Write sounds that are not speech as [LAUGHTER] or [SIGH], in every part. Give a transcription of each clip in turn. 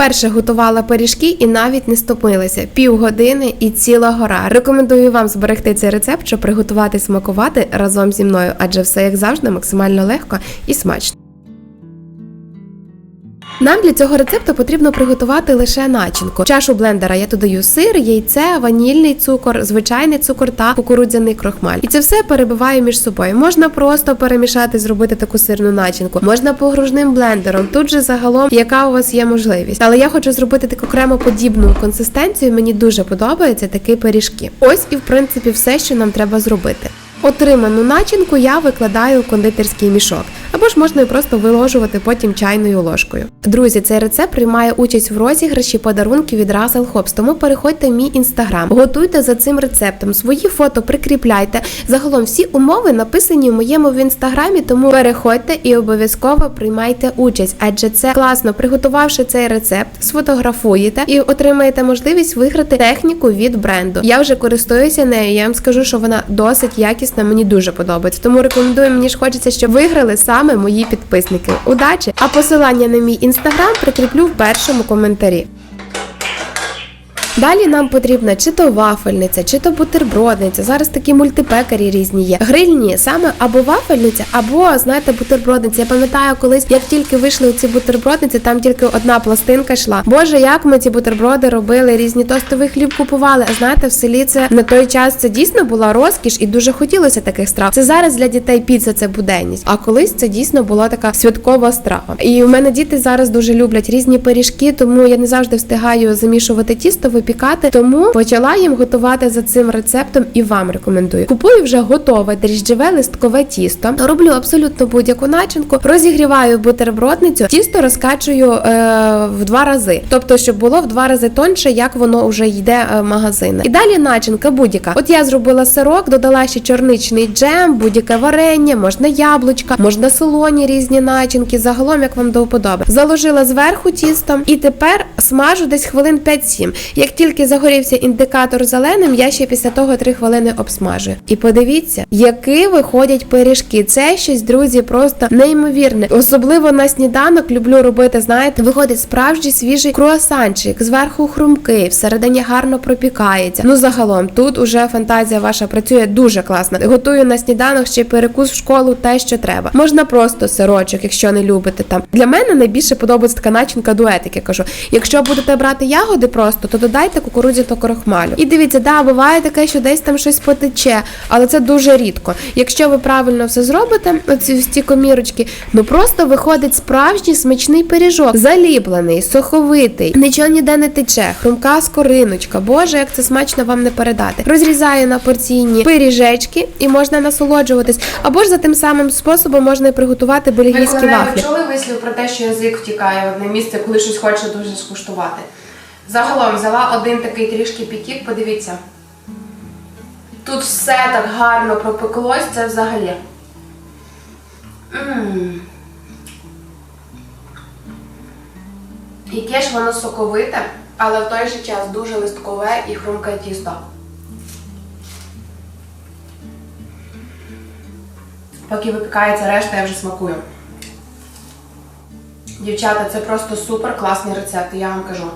Вперше готувала пиріжки і навіть не стопилася. Півгодини і ціла гора. Рекомендую вам зберегти цей рецепт, щоб приготувати смакувати разом зі мною, адже все як завжди максимально легко і смачно. Нам для цього рецепту потрібно приготувати лише начинку. В чашу блендера я додаю сир, яйце, ванільний цукор, звичайний цукор та кукурудзяний крохмаль. І це все перебиваю між собою. Можна просто перемішати, зробити таку сирну начинку. Можна погружним блендером. Тут же загалом, яка у вас є можливість. Але я хочу зробити таку окремо подібну консистенцію. Мені дуже подобається такі пиріжки. Ось і в принципі все, що нам треба зробити. Отриману начинку я викладаю в кондитерський мішок, або ж можна і просто виложувати потім чайною ложкою. Друзі, цей рецепт приймає участь в розіграші подарунків від Russell Hobbs, тому переходьте в мій інстаграм, готуйте за цим рецептом, свої фото прикріпляйте. Загалом всі умови написані в моєму в інстаграмі, тому переходьте і обов'язково приймайте участь, адже це класно, приготувавши цей рецепт, сфотографуєте і отримаєте можливість виграти техніку від бренду. Я вже користуюся нею. Я вам скажу, що вона досить якісна, мені дуже подобається. Тому рекомендую, мені ж хочеться, щоб виграли саме мої підписники. Удачі! А посилання на мій інстаграм прикріплю в першому коментарі. Далі нам потрібна чи то вафельниця, чи то бутербродниця. Зараз такі мультипекарі різні є. Грильні саме або вафельниця, або знаєте, бутербродниця. Я пам'ятаю, колись як тільки вийшли ці бутербродниці, там тільки одна пластинка йшла. Боже, як ми ці бутерброди робили, різні тостовий хліб купували. А знаєте, в селі це на той час це дійсно була розкіш і дуже хотілося таких страв. Це зараз для дітей піца це буденність. А колись це дійсно була така святкова страва. І у мене діти зараз дуже люблять різні пиріжки, тому я не завжди встигаю замішувати тісто, випікати. Тому почала їм готувати за цим рецептом і вам рекомендую. Купую вже готове дріжджеве листкове тісто. Роблю абсолютно будь-яку начинку, розігріваю бутербродницю, тісто розкачую е, в два рази, тобто, щоб було в два рази тонше, як воно вже йде е, в магазини. І далі начинка будь-яка. От я зробила сирок, додала ще чорничний джем, будь-яке варення, можна яблучка, можна солоні різні начинки. Загалом, як вам до вподоби. Заложила зверху тістом і тепер смажу десь хвилин 5-7. Як тільки загорівся індикатор зеленим, я ще після того 3 хвилини обсмажую. І подивіться, які виходять пиріжки. Це щось, друзі, просто неймовірне. Особливо на сніданок люблю робити. Знаєте, виходить справжній свіжий круасанчик, зверху хрумкий, всередині гарно пропікається. Ну загалом тут уже фантазія ваша працює дуже класно. Готую на сніданок ще перекус в школу, те, що треба. Можна просто сирочок, якщо не любите там. Для мене найбільше подобається така начинка дует, як я кажу. Якщо будете брати ягоди просто, то додайте кукурудзі та крохмалю. І дивіться, да, буває таке, що десь там щось потече, але це дуже рідко. Якщо ви правильно все зробите, оці ці комірочки, ну просто виходить справжній смачний пиріжок, заліплений, суховитий, нічого ніде не тече, хрумка скориночка. Боже, як це смачно вам не передати. Розрізаю на порційні пиріжечки і можна насолоджуватись. Або ж за тим самим способом можна і приготувати бельгійські вафлі. чули вислів про те, що язик втікає в одне місце, коли щось хоче дуже скуштувати. Загалом взяла один такий трішки пікік, подивіться. Тут все так гарно пропеклось, це взагалі. Яке ж воно соковите, але в той же час дуже листкове і хрумке тісто. Поки випікається решта, я вже смакую. Дівчата, це просто супер класний рецепт, я вам кажу.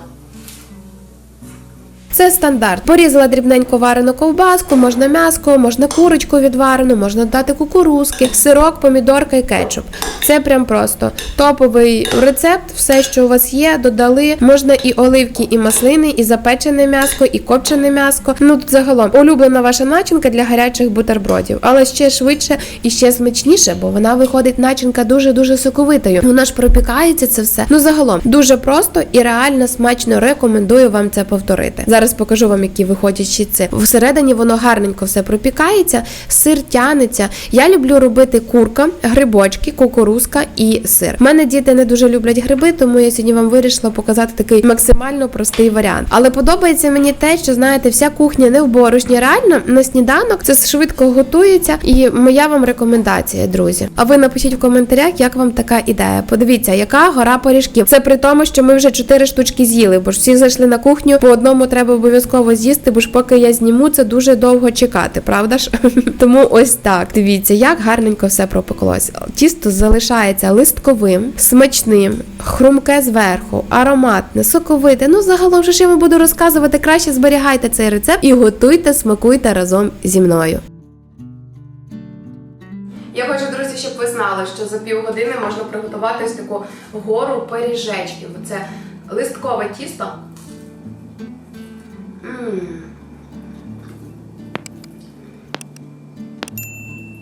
Це стандарт. Порізала дрібненько варену ковбаску, можна м'яско, можна курочку відварену, можна додати кукурузки, сирок, помідорка і кетчуп. Це прям просто топовий рецепт. Все, що у вас є, додали. Можна і оливки, і маслини, і запечене м'яско, і копчене м'яско. Ну тут загалом улюблена ваша начинка для гарячих бутербродів, але ще швидше і ще смачніше, бо вона виходить начинка дуже дуже соковитою. Вона ж пропікається це все. Ну загалом дуже просто і реально смачно рекомендую вам це повторити. Зараз покажу вам, які виходять щиці. Всередині воно гарненько все пропікається, сир тянеться. Я люблю робити курка, грибочки, кукурузка і сир. У мене діти не дуже люблять гриби, тому я сьогодні вам вирішила показати такий максимально простий варіант. Але подобається мені те, що знаєте, вся кухня не в борошні. Реально на сніданок це швидко готується, і моя вам рекомендація, друзі. А ви напишіть в коментарях, як вам така ідея. Подивіться, яка гора пиріжків. Це при тому, що ми вже чотири штучки з'їли, бо ж всі зайшли на кухню, по одному треба обов'язково з'їсти, бо ж поки я зніму, це дуже довго чекати, правда ж? [LAUGHS] Тому ось так. Дивіться, як гарненько все пропеклось. Тісто залишається листковим, смачним, хрумке зверху, ароматне, соковите. Ну, загалом же ж я вам буду розказувати, краще зберігайте цей рецепт і готуйте, смакуйте разом зі мною. Я хочу, друзі, щоб ви знали, що за півгодини можна приготувати ось таку гору пиріжечків. Це листкове тісто.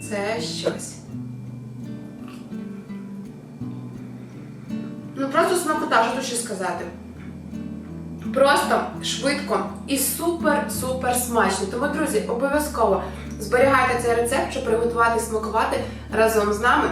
Це щось. Ну просто смакота, що тут ще сказати. Просто швидко і супер-супер смачно. Тому, друзі, обов'язково зберігайте цей рецепт, щоб приготувати смакувати разом з нами.